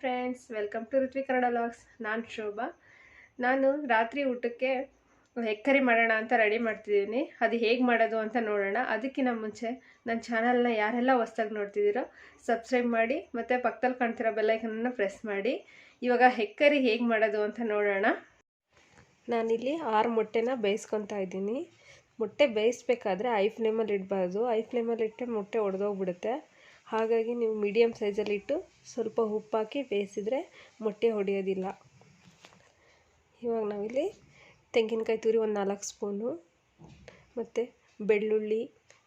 Friends welcome to Ruthvi Kannada vlogs ನಾನು ಶೋಭಾ. ನಾನು ರಾತ್ರಿ ಊಟಕ್ಕೆ ಹೆಕ್ಕರಿ ಮಾಡೋಣ ಅಂತ ರೆಡಿ ಮಾಡ್ತಿದ್ದೀನಿ. ಅದು ಹೇಗೆ ಮಾಡೋದು ಅಂತ ನೋಡೋಣ. ಅದಕ್ಕಿಂತ ಮುಂಚೆ ನನ್ನ ಚಾನಲ್ನ ಯಾರೆಲ್ಲ ಹೊಸ್ದಾಗಿ ನೋಡ್ತಿದ್ದೀರೋ ಸಬ್ಸ್ಕ್ರೈಬ್ ಮಾಡಿ, ಮತ್ತು ಪಕ್ಕದಲ್ಲಿ ಕಾಣ್ತಿರೋ ಬೆಲ್ಲೈಕನನ್ನು ಪ್ರೆಸ್ ಮಾಡಿ. ಇವಾಗ ಹೆಕ್ಕರಿ ಹೇಗೆ ಮಾಡೋದು ಅಂತ ನೋಡೋಣ. ನಾನಿಲ್ಲಿ ಆರು ಮೊಟ್ಟೆನ ಬೇಯಿಸ್ಕೊತಾ ಇದ್ದೀನಿ. ಮೊಟ್ಟೆ ಬೇಯಿಸ್ಬೇಕಾದ್ರೆ ಐ ಫ್ಲೇಮಲ್ಲಿ ಇಡಬಾರ್ದು. ಐ ಫ್ಲೇಮಲ್ಲಿ ಇಟ್ಟರೆ ಮೊಟ್ಟೆ ಒಡೆದೋಗ್ಬಿಡುತ್ತೆ. ಹಾಗಾಗಿ ನೀವು ಮೀಡಿಯಮ್ ಸೈಜಲ್ಲಿಟ್ಟು ಸ್ವಲ್ಪ ಉಪ್ಪಾಕಿ ಬೇಯಿಸಿದ್ರೆ ಮೊಟ್ಟೆ ಹೊಡೆಯೋದಿಲ್ಲ. ಇವಾಗ ನಾವಿಲ್ಲಿ ತೆಂಗಿನಕಾಯಿ ತುರಿ ಒಂದು ನಾಲ್ಕು ಸ್ಪೂನು ಮತ್ತು ಬೆಳ್ಳುಳ್ಳಿ,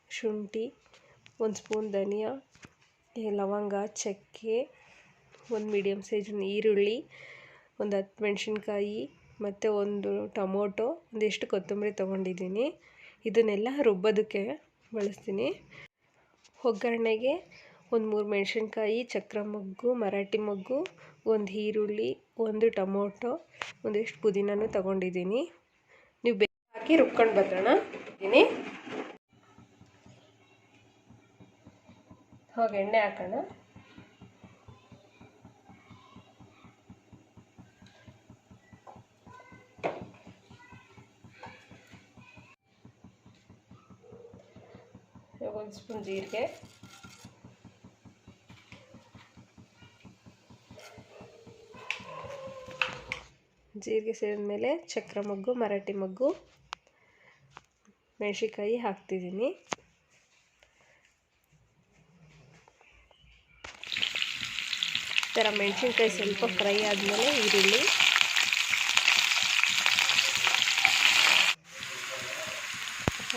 ಶುಂಠಿ, ಒಂದು ಸ್ಪೂನ್ ಧನಿಯಾ ಲವಂಗ, ಚಕ್ಕೆ, ಒಂದು ಮೀಡಿಯಮ್ ಸೈಜಿನ ಈರುಳ್ಳಿ, ಒಂದು ಹತ್ತು ಮೆಣಸಿನ್ಕಾಯಿ ಮತ್ತು ಒಂದು ಟೊಮೊಟೊ, ಒಂದಿಷ್ಟು ಕೊತ್ತಂಬರಿ ತೊಗೊಂಡಿದ್ದೀನಿ. ಇದನ್ನೆಲ್ಲ ರುಬ್ಬೋದಕ್ಕೆ ಬಳಸ್ತೀನಿ. ಒಗ್ಗರಣೆಗೆ ಒಂದು ಮೂರು ಮೆಣಸಿನ್ಕಾಯಿ, ಚಕ್ರ ಮೊಗ್ಗು, ಮರಾಠಿ ಮೊಗ್ಗು, ಒಂದು ಈರುಳ್ಳಿ, ಒಂದು ಟೊಮೊಟೊ, ಒಂದಿಷ್ಟು ಪುದೀನೂ ತಗೊಂಡಿದ್ದೀನಿ. ನೀವು ಬೇಗ ಹಾಕಿ ರುಬ್ಕೊಂಡು ಬರೋಣ ಇದ್ದೀನಿ. ಹೋಗಿ ಎಣ್ಣೆ ಹಾಕೋಣ. ಒಂದು ಸ್ಪೂನ್ ಜೀರಿಗೆ. ಜೀರಿಗೆ ಸೇರಿದ ಮೇಲೆ ಚಕ್ರ ಮೊಗ್ಗು, ಮರಾಠಿ ಮೊಗ್ಗು, ಮೆಣಸಿನ್ಕಾಯಿ ಹಾಕ್ತಿದ್ದೀನಿ. ಈ ಥರ ಮೆಣಸಿನ್ಕಾಯಿ ಸ್ವಲ್ಪ ಫ್ರೈ ಆದಮೇಲೆ ಈರುಳ್ಳಿ.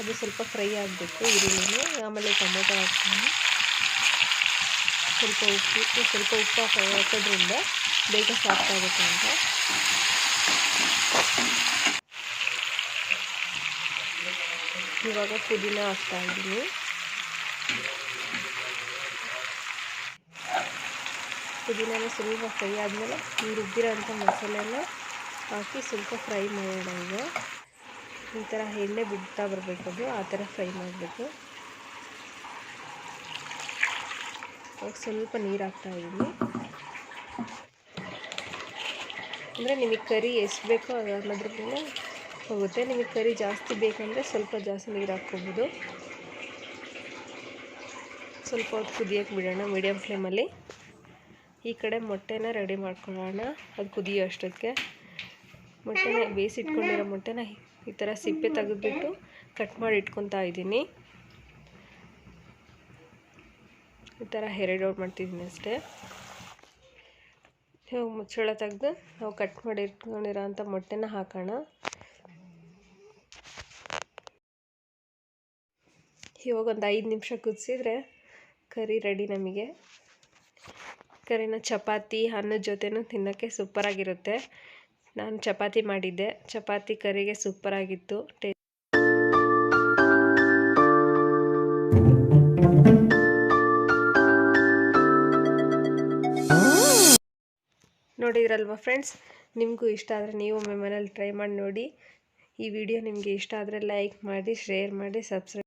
ಅದು ಸ್ವಲ್ಪ ಫ್ರೈ ಆಗಬೇಕು ಈರುಳ್ಳಿನೂ. ಆಮೇಲೆ ಟೊಮೆಟೊ ಹಾಕ್ತೀನಿ. ಸ್ವಲ್ಪ ಉಪ್ಪು ಸ್ವಲ್ಪ ಉಪ್ಪು ಹಾಕೋದ್ರಿಂದ ಬೇಗ ಸಾಫ್ಟ್ ಆಗುತ್ತೆ ಅಂತ. ಇವಾಗ ಪುದೀನ ಹಾಕ್ತಾ ಇದ್ದೀನಿ. ಪುದೀನ ಸ್ವಲ್ಪ ಫ್ರೈ ಆದಮೇಲೆ ಈ ರುಬ್ಬಿರೋಂಥ ಮಸಾಲೆನ ಹಾಕಿ ಸ್ವಲ್ಪ ಫ್ರೈ ಮಾಡೋಣ ಈಗ. ಈ ಥರ ಎಣ್ಣೆ ಬಿಡ್ತಾ ಬರಬೇಕು ಅದು, ಆ ಥರ ಫ್ರೈ ಮಾಡಬೇಕು. ಸ್ವಲ್ಪ ನೀರು ಹಾಕ್ತಾಯಿದ್ದೀನಿ ಅಂದರೆ ನಿಮಗೆ ಕರಿ ಎಷ್ಟು ಬೇಕೋ ಅದು ಅನ್ನೋದ್ರ ಮೇಲೆ ಹೋಗುತ್ತೆ. ನಿಮಗೆ ಕರಿ ಜಾಸ್ತಿ ಬೇಕಂದರೆ ಸ್ವಲ್ಪ ಜಾಸ್ತಿ ನೀರು ಹಾಕ್ಕೊಬೋದು. ಸ್ವಲ್ಪ ಹೊತ್ತು ಕುದಿಯೋಕ್ಕೆ ಬಿಡೋಣ ಮೀಡಿಯಮ್ ಫ್ಲೇಮಲ್ಲಿ. ಈ ಕಡೆ ಮೊಟ್ಟೆನ ರೆಡಿ ಮಾಡ್ಕೊಳ್ಳೋಣ. ಅದು ಕುದಿಯೋ ಅಷ್ಟೊತ್ತಿಗೆ ಮೊಟ್ಟೆನ ಬೇಯಿಸಿಟ್ಕೊಂಡಿರೋ ಮೊಟ್ಟೆನ ಈ ಥರ ಸಿಪ್ಪೆ ತೆಗೆದುಬಿಟ್ಟು ಕಟ್ ಮಾಡಿ ಇಟ್ಕೊತಾ ಇದ್ದೀನಿ. ಈ ಥರ ಎರಡು ಮಾಡ್ತಿದ್ದೀನಿ ಅಷ್ಟೇ. ಮುಚ್ಚಳ ತೆಗೆದು ನಾವು ಕಟ್ ಮಾಡಿ ಇಟ್ಕೊಂಡಿರೋ ಅಂಥ ಮೊಟ್ಟೆನ ಹಾಕೋಣ. ಇವಾಗ ಒಂದು ಐದು ನಿಮಿಷ ಕುದಿಸಿದ್ರೆ ಕರಿ ರೆಡಿ ನಮಗೆ. ಕರಿನ ಚಪಾತಿ, ಅನ್ನದ ಜೊತೆನೂ ತಿನ್ನೋಕ್ಕೆ ಸೂಪರಾಗಿರುತ್ತೆ ನಾನು ಚಪಾತಿ ಮಾಡಿದ್ದೆ. ಚಪಾತಿ ಕರಿಗೆ ಸೂಪರಾಗಿತ್ತು ಟೇ ನೋಡಿದ್ರಲ್ವ ಫ್ರೆಂಡ್ಸ್ ನಿಮಗೂ ಇಷ್ಟ ಆದರೆ ನೀವು ಒಮ್ಮೆ ಮನೇಲಿ ಟ್ರೈ ಮಾಡಿ ನೋಡಿ. ಈ ವಿಡಿಯೋ ನಿಮಗೆ ಇಷ್ಟ ಆದರೆ ಲೈಕ್ ಮಾಡಿ ಶೇರ್ ಮಾಡಿ ಸಬ್ಸ್ಕ್ರೈಬ್